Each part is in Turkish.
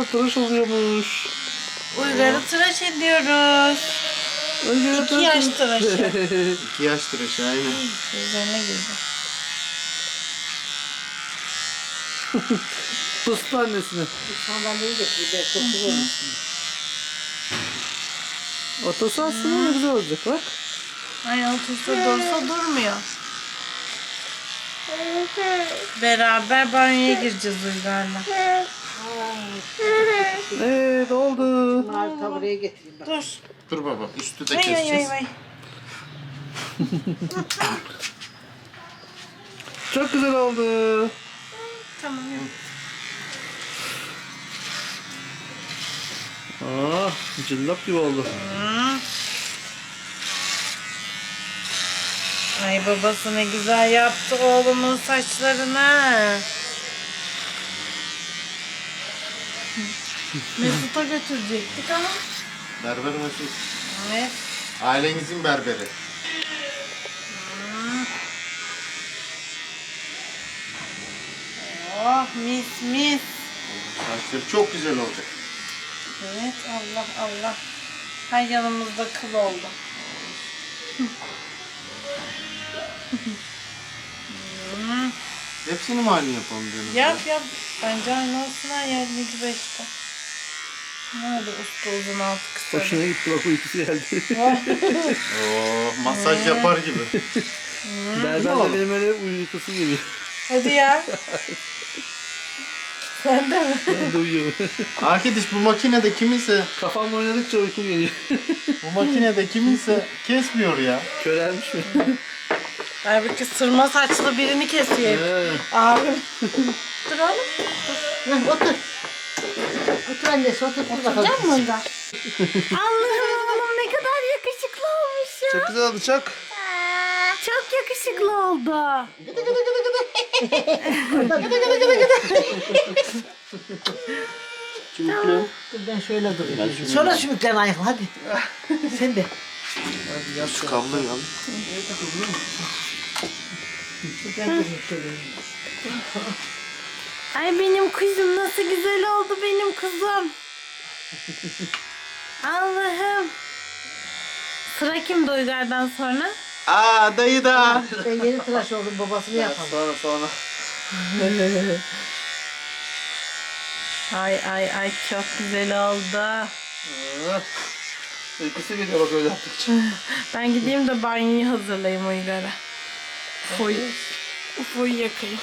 Aa tıraş oluyormuş. Uygar'ı tıraş ediyoruz. Uygar İki yaş tıraşı. İki yaş tıraşı aynen. Üzerine girdi. Fıstık annesine. Sandalyeyi getir. Ben çok güzel. Otosu aslında ne güzel olacak bak. Ay otursa dursa durmuyor. Beraber banyoya gireceğiz Uygar'la. Evet oldu. Bunları da buraya getireyim bak. Dur. Dur baba üstü de Vay vay vay keseceğiz. vay. Çok güzel oldu. Tamam. Aa cillop gibi oldu. Ay babası ne güzel yaptı oğlumun saçlarını. Mesut'a götürecektik ama. Berber Mesut. Evet. Ailenizin berberi. Oh mis mis. Saçları çok güzel olacak. Evet Allah Allah. Her yanımızda kıl oldu. Hepsini mi halini yapalım diyorsunuz? Yap yap. Bence aynı olsun her yer ne güzel işte. Nerede usta uzun altı kısa. Hoşuna gitti bak uykusu geldi. Oo, masaj yapar gibi. Berber de benim öyle uykusu gibi. Hadi ya. Sen de mi? Ben de uyuyorum. Arkadaş bu makinede kiminse Kafamla oynadıkça uykum geliyor. bu makinede kiminse kesmiyor ya. Körelmiş mi? Halbuki sırma saçlı birini kesiyor. He. Abim. Dur oğlum. Heh, otur. Otur annesi otur. Dur bakalım. Gel bunda. Allah'ım oğlum ne kadar yakışıklı olmuş ya. Çok güzel oldu çok. Çok yakışıklı oldu. Dur ben şöyle durayım. Sonra sümüklen ayakla hadi. Sen de. Şu kabloyu al. Ben durayım şöyle. Ay benim kuzum nasıl güzel oldu benim kuzum. Allah'ım. Sıra kimdi Uygar'dan sonra? Aa dayı da. Ben yeni tıraş oldum babasını yapalım. Sonra sonra. Ay ay ay çok güzel oldu. Aa, Uykusu geliyor bak öyle yaptıkça. Ben gideyim de banyoyu hazırlayayım Uygar'a. Foy, foy yakayım.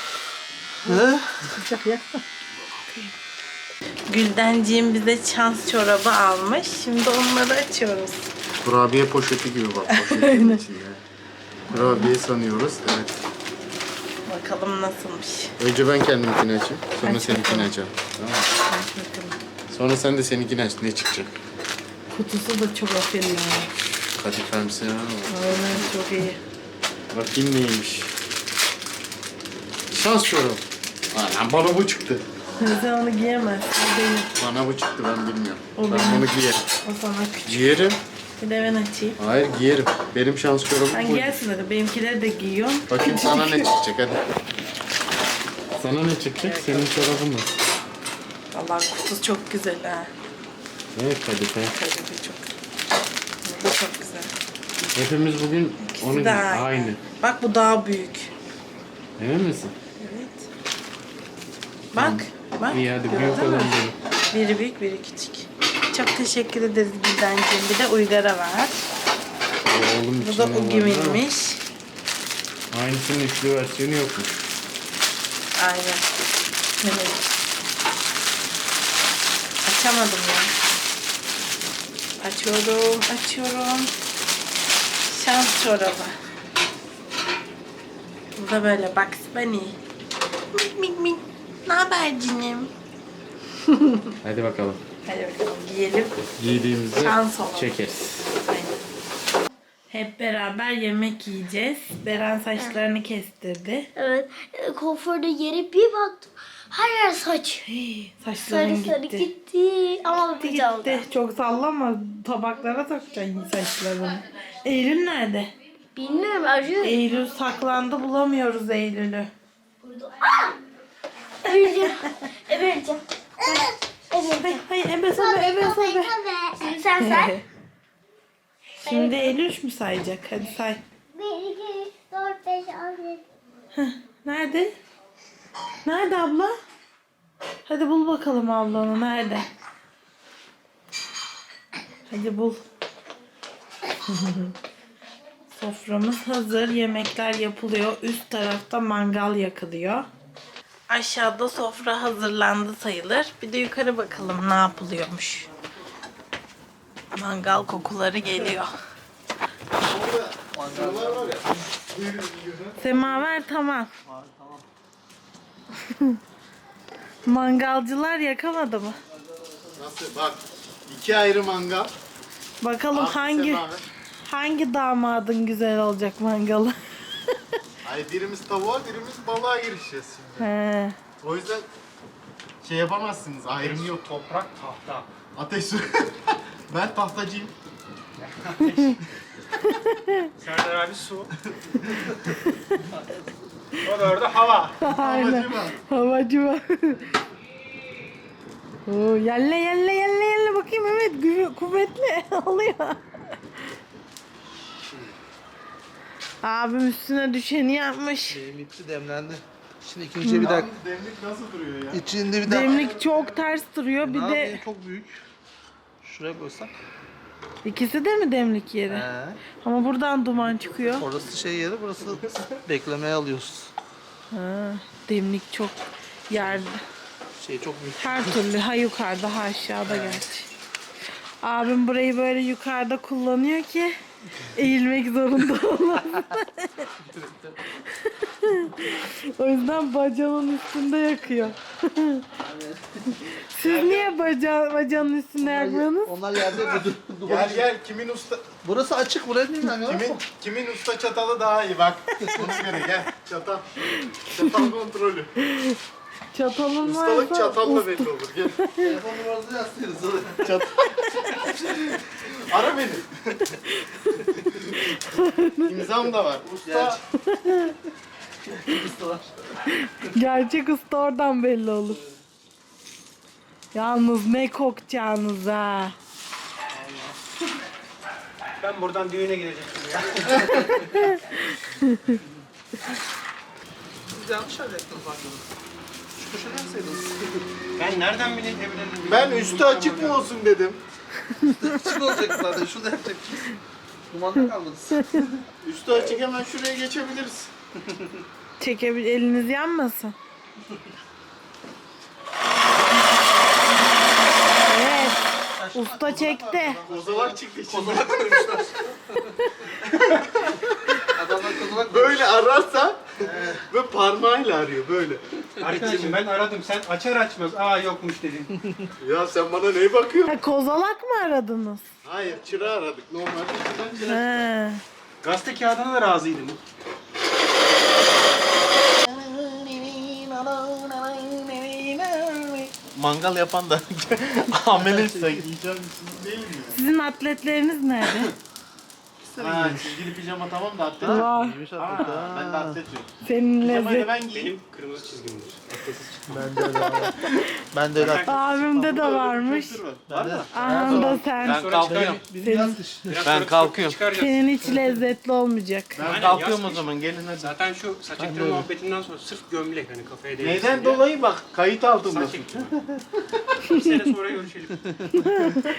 Güldenciğim bize şans çorabı almış. Şimdi onları açıyoruz. Kurabiye poşeti gibi bak poşetin içinde. Kurabiye sanıyoruz. Evet. Bakalım nasılmış. Önce ben kendimkini açayım. Sonra Aç seninkini bakalım. açalım. Tamam mı? Aç bakalım. Sonra sen de seninkini aç. Ne çıkacak? Kutusu da çok aferin ya. Kadifemsi ya. Aynen çok iyi. Bakayım neymiş. Şans çorabı. Anam bana bu çıktı. Sen onu giyemezsin. O. Bana bu çıktı ben bilmiyorum. O ben benim. bunu giyerim. O sana küçük. Giyerim. Bir de ben açayım. Hayır giyerim. Benim şans çorabım Sen bu. giyersin hadi. Benimkileri de giyiyorum. Bakayım sana ne çıkacak hadi. Sana ne çıkacak? Senin çorabın mı? Allah kutusu çok güzel ha. Evet kadife. Kadife çok. Bu da çok güzel. Hepimiz bugün İkisi onu de aynı. aynı. Bak bu daha büyük. Emin misin? Bak. Bak. İyi hadi gördün büyük mü? benim. Biri büyük, biri küçük. Çok teşekkür ederiz Güldenciğim. Bir de Uygar'a var. Oğlum Bu da olan Ugimin'miş. ama Aynısının üçlü versiyonu yokmuş. Aynen. Evet. Açamadım ya. Açıyorum, açıyorum. Şans çorabı. Bu da böyle Bugs Bunny. Mik mik mik. Ne haber cinim? Hadi bakalım. Hadi bakalım giyelim. Giydiğimizde Şans olalım. çekeriz. Aynen. Hep beraber yemek yiyeceğiz. Beren saçlarını kestirdi. Evet. e, Kuaförde yere bir baktım. Her yer saç. Hey, saçların Sarı sarı gitti. gitti. Ama Gitti gitti. Çok sallama. Tabaklara takacaksın saçlarını. Eylül nerede? Bilmiyorum arıyor. Eylül saklandı bulamıyoruz Eylül'ü. Vereceğim. E, vereceğim. Evet. Hay hay ebe sobe ebe sobe. Sen say. Şimdi Eylül mü sayacak? Hadi say. 1, 2, 3, 4, 5, 6, 7. Nerede? Nerede abla? Hadi bul bakalım ablanı. Nerede? Hadi bul. Soframız hazır. Yemekler yapılıyor. Üst tarafta mangal yakılıyor. Aşağıda sofra hazırlandı sayılır. Bir de yukarı bakalım ne yapılıyormuş. Mangal kokuları geliyor. Semaver tamam. Mangalcılar yakamadı mı? Nasıl? Bak. iki ayrı mangal. Bakalım Altı hangi semaver. hangi damadın güzel olacak mangalı. Ay birimiz tavuğa birimiz balığa girişeceğiz şimdi. He. O yüzden şey yapamazsınız. Ayrım yok. Toprak tahta. Ateş su. ben tahtacıyım. Serdar abi su. o da orada hava. Tahtacı var. Havacı var. Oo, yelle yelle yelle yelle bakayım evet gü- kuvvetli alıyor. Abim üstüne düşeni yapmış. Benim bitti demlendi. Şimdi ikinciye bir dakika. Demlik nasıl duruyor ya? İçinde bir dakika. Demlik çok ters duruyor bir Ne de çok büyük. Şuraya koysak. ikisi de mi demlik yeri? He. Ama buradan duman çıkıyor. Orası şey yeri, burası beklemeye alıyoruz. Ha, demlik çok yerde. Şey çok büyük. Her türlü ha yukarıda ha aşağıda gerçi. Abim burayı böyle yukarıda kullanıyor ki eğilmek zorunda olmasın. o yüzden bacağının üstünde yakıyor. Siz niye baca bacağının üstünde yakmıyorsunuz? Onlar yerde dur- dur- Gel gel kimin usta Burası açık buraya değil mi? lan? kimin kimin usta çatalı daha iyi bak. Buna göre gel çatal. Çatal kontrolü. Çatalın Ustalık varsa çatalla belli olur. Gel. Telefon numarasını yazsınız. Çat. Ara beni. İmzam da var. Usta. Ustalar. gerçek usta oradan belli olur. Yalnız ne kokacağınız ha. Ben buradan düğüne gidecektim ya. Siz yanlış hallettiniz bankada. Ben nereden bileyim evlerini? Ben üstü açık mı olsun dedim. Açık olacak zaten. Şurada yapacaktınız. Dumanda kalmadınız. Üstü açık hemen şuraya geçebiliriz. Çekebil eliniz yanmasın. Evet. Usta çekti. Kozalak çıktı içinde. Kozalak koymuşlar. Adamlar kozalak Böyle ararsa ve parmağıyla arıyor böyle. Arkadaşım ben aradım. Sen açar açmaz. Aa yokmuş dedin. Ya sen bana neye bakıyorsun? Ha, kozalak mı aradınız? Hayır çıra aradık. Normalde şuradan çıra. He. Gazete kağıdına da razıydım. Mangal yapan da ameliyse yiyeceğim değil mi? Sizin atletleriniz nerede? Ha çizgili pijama tamam da atlet. Giymiş atlet ha. Ben de atlet yok. Senin Pijamayı lezzet. da ben giyeyim. Benim kırmızı çizgimdir. Ben de öyle abi. Ben de öyle atlet. Abimde de varmış. Var. Var mı? Aha da sen. Ben kalkıyorum. Ben kalkıyorum. Senin hiç lezzetli olmayacak. Ben Aynen, kalkıyorum o zaman gelin hadi. Zaten şu saç ektirme muhabbetinden sonra sırf gömlek hani kafaya değmesin Neyden diye. dolayı bak kayıt altında. Saç ektirme. Bir sene sonra görüşelim.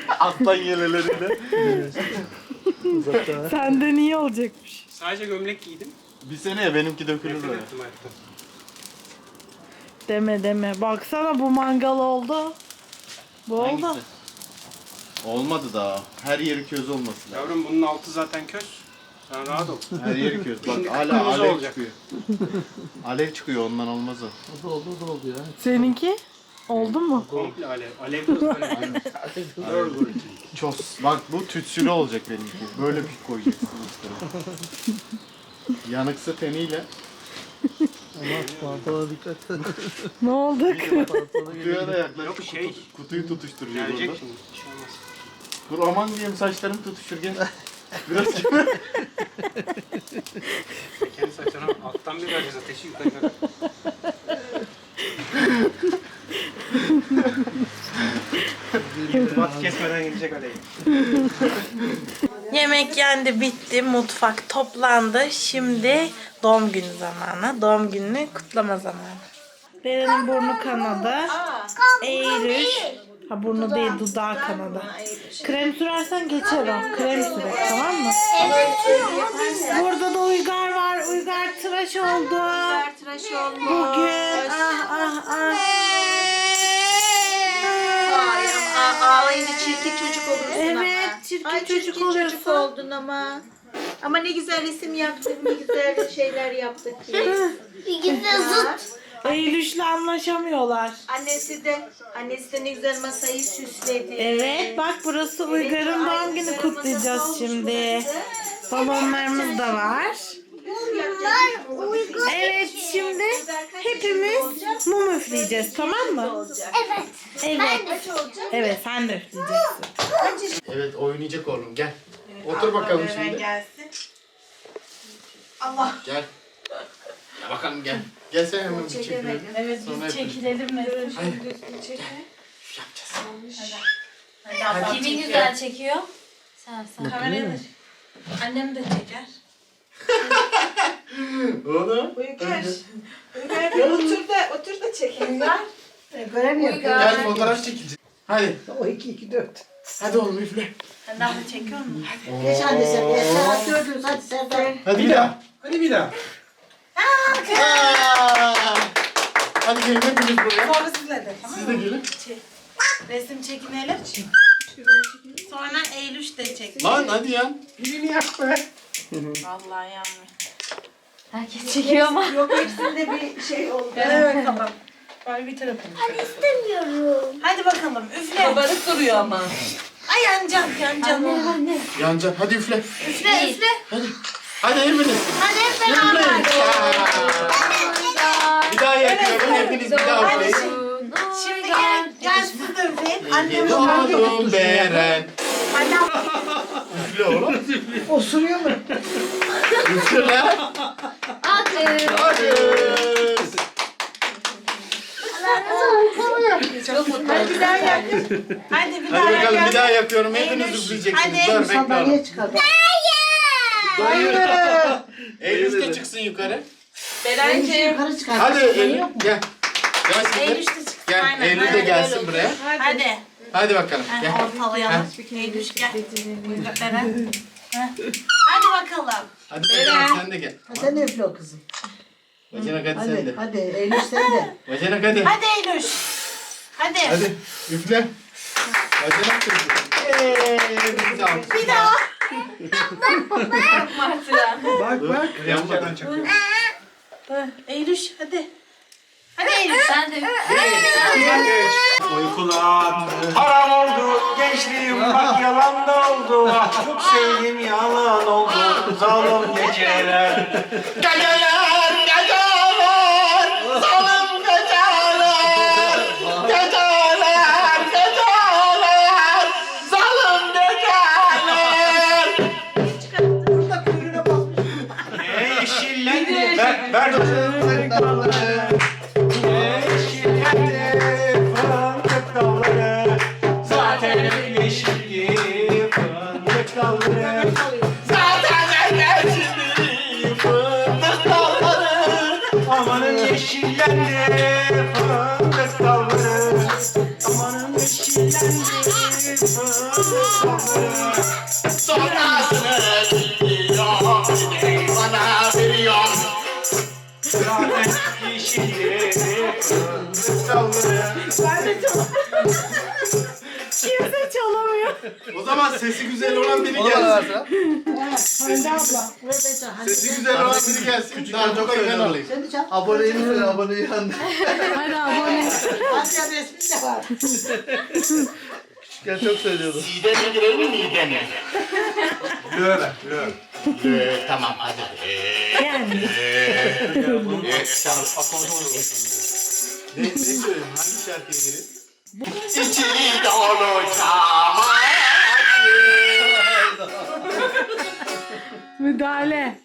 Alttan yeleleriyle. Senden iyi olacakmış. Sadece gömlek giydim. Bir seneye benimki dökülür Nefret böyle. ettim hayatta. Deme deme. Baksana bu mangal oldu. Bu oldu. Hangisi? Olmadı daha. Her yeri köz olması lazım. Yavrum bunun altı zaten köz. Sen rahat ol. Her yeri köz. Bak Şimdi hala alev olacak. çıkıyor. alev çıkıyor ondan olmaz o. O da oldu o da oldu ya. Seninki? Oldu mu? Komple alev. Alev kız alev. Ços. Bak bu tütsülü olacak benimki. Böyle bir koyacaksın üstüne. Yanıksı teniyle. Ama pantolona dikkat. Ne oldu? Kutuya da yaklaş. Yok, şey. kutuyu tutuşturacağız Gelecek orada. şimdi. Bir şey olmaz. Dur aman diyeyim saçlarım tutuşur gel. Biraz Kendi saçlarına alttan bir vereceğiz ateşi yukarı kadar. gibi. Bat kesmeden gidecek Aleyh. Yendi bitti. Mutfak toplandı. Şimdi doğum günü zamanı. Doğum gününü kutlama zamanı. Beren'in burnu kanadı. Eylül. Ha burnu değil dudağı kanadı. Krem sürersen geçer o. Krem sürer tamam mı? Burada da Uygar var. Uygar tıraş oldu. Bugün. Ah ah ah. Ağlayınca çirkin çocuk olursun. Evet, çirkin Ay, çocuk çirkin oluyorsun. çocuk oldun ama. Ama ne güzel resim yaptık, ne güzel şeyler yaptık ki. İkisi de zıt. Eylül'le anlaşamıyorlar. Annesi de, annesi de ne güzel masayı süsledi. Evet bak burası Uygar'ın doğum günü kutlayacağız şimdi. Balonlarımız da var. Bunlar uygun. Evet şimdi hepimiz mum üfleyeceğiz tamam mı? Evet. Evet. Evet sen de üfleyeceksin. Evet oynayacak oğlum gel. Otur bakalım şimdi. gelsin. Gel. Gel bakalım gel. Gel sen hemen bir çekelim. Evet Sonra biz çekilelim mi? Yapacağız. Kimin güzel çekiyor? Sen sen. Kamerayı da Annem de çeker. Oğlum. Uygar. Uygar otur da, otur da çekin. Göremiyorum. Gel fotoğraf çekeceğiz. Hadi. O iki, iki, dört. Hadi oğlum üfle. Sen daha çekiyor musun? Geç hadi sen. Geç saat dördünüz. Hadi Serdar. Hadi bir daha. Hadi bir daha. Aa! Hadi gelin hepiniz buraya. Sonra sizle de tamam Siz de gelin. Resim çekinelim. Sonra Eylül de çek. Lan hadi ya. Birini yak be. Vallahi yanmıyor. Herkes çekiyor ama. Yok hepsinde bir şey oldu. Evet bakalım. Böyle bir tarafını. Hadi istemiyorum. Hadi bakalım üfle. Kabarık duruyor ama. Ay yanacağım yanacağım. Yancan hadi üfle. Üfle üfle. Hadi. Hadi hepiniz. Hadi hep beraber. Bir daha yakıyorum. Hepiniz bir daha üfleyin. Şimdi gel. Gel siz de üfleyin. Annem Doğdum Beren. Üfle oğlum. Osuruyor mu? Üfle lan. Hadi. Hadi. Hadi bir daha yak. Hadi bir daha Hadi bakalım yak. bir daha yapıyorum. Eylül. Hepiniz üfleyeceksiniz. Hadi. Dur bekle oğlum. Sandalye çıkardı. Eylül de çıksın yukarı. Berenciğim. Yukarı çıkardı. Hadi Eylül gel. Gel Eylül şimdi. de çıksın. Gel Aynen, Eylül de aynen, gelsin öyle buraya. Hadi. Hadi bakalım. Gel. Ortalayalım. Eylül gel. Beren. Heh. Hadi bakalım. Hadi Beren sen de gel. Hadi sen de üfle o kızım. Bacanak hadi sen de. Hadi, hadi. Eylül sen de. Bacanak hadi. Hadi Eylül. Hadi. Hadi üfle. Bacanak da üfle. Eee, de aldık. Bir daha. Bak bak. Yanmadan çakıyor. Eylül hadi. Hadi Eylül. Sen de. Uykular haram oldu gençliğim bak yalan da oldu Ah, çok sevdim yalan oldu zalim geceler Geceler, geceler, Yeah, never. O zaman sesi güzel olan biri Ona da gelsin. versene. Hande abla. Çal. Hadi. Sesi güzel olan biri gelsin. Daha çok ben alayım. Sen de çal. Aboneyi söyle aboneyi yandı. Hadi ya resmin de var. Küçükken çok söylüyordum. Midene girelim mi midene? Löve löve Ee, tamam hadi. Ee, Yani. ee, tamam. Ne, ne söyleyeyim? Hangi şarkıya girelim? İçi dolu çamaşır. Müdahale.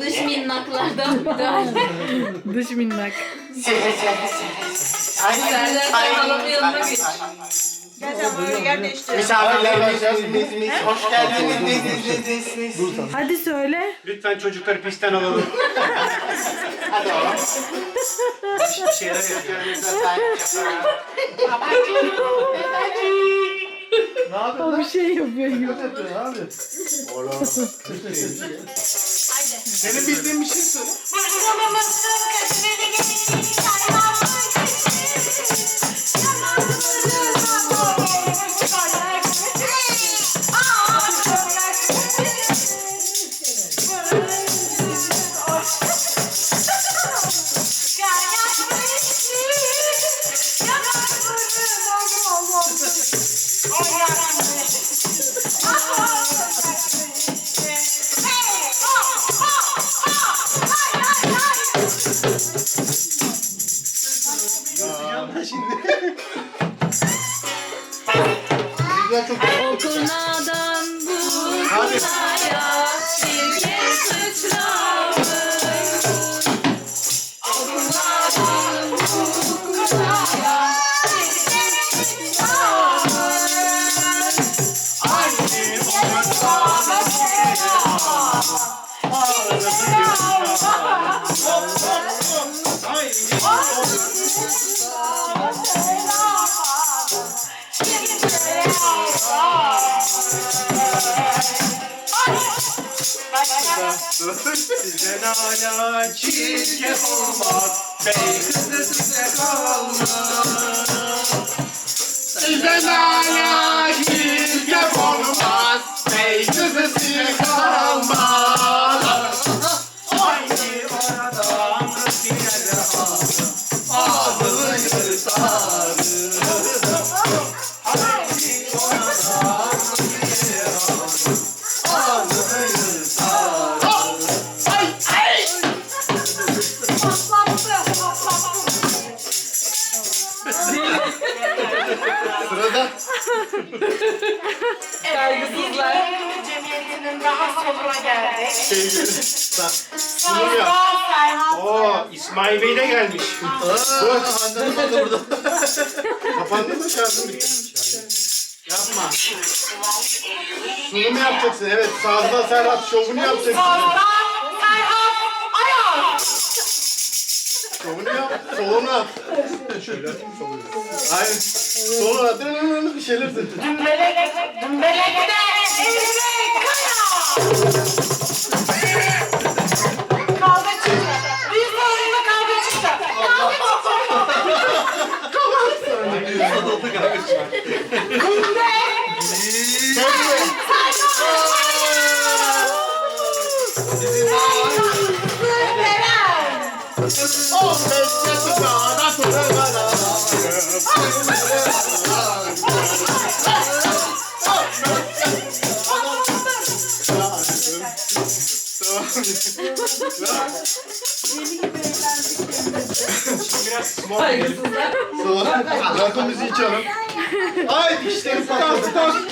Dış minnaklardan müdahale. Dış minnak. Misafirlerimiz, hoş geldiniz. Hadi söyle. Lütfen çocukları pistten alalım. Hadi oğlum. Bir şeyler yapıyoruz. Ne yapıyorsun O bir şey yapıyor gibi. Ne yapıyorsun abi? Oğlum. Senin bildiğin bir şey söyle. Sizden hala çirkef olmaz. Bey kızı size kalmaz. Sizden hala çirkef olmaz. Sevgili. Sen- Sunum yap. Oo, İsmail Bey de gelmiş. Dur. Annem de burada. Kapandı mı şarjım bitti. Yapma. Sunum yapacaksın. Evet. Sağda Serhat şovunu yapacaksın. Şovunu yap. Solunu at. Şöyle atayım solunu. Aynen. Solunu at. Bir şeyler söyle. Oldu Biraz smoke Sonra rakı müziği çalın. Ay dişlerim patladı.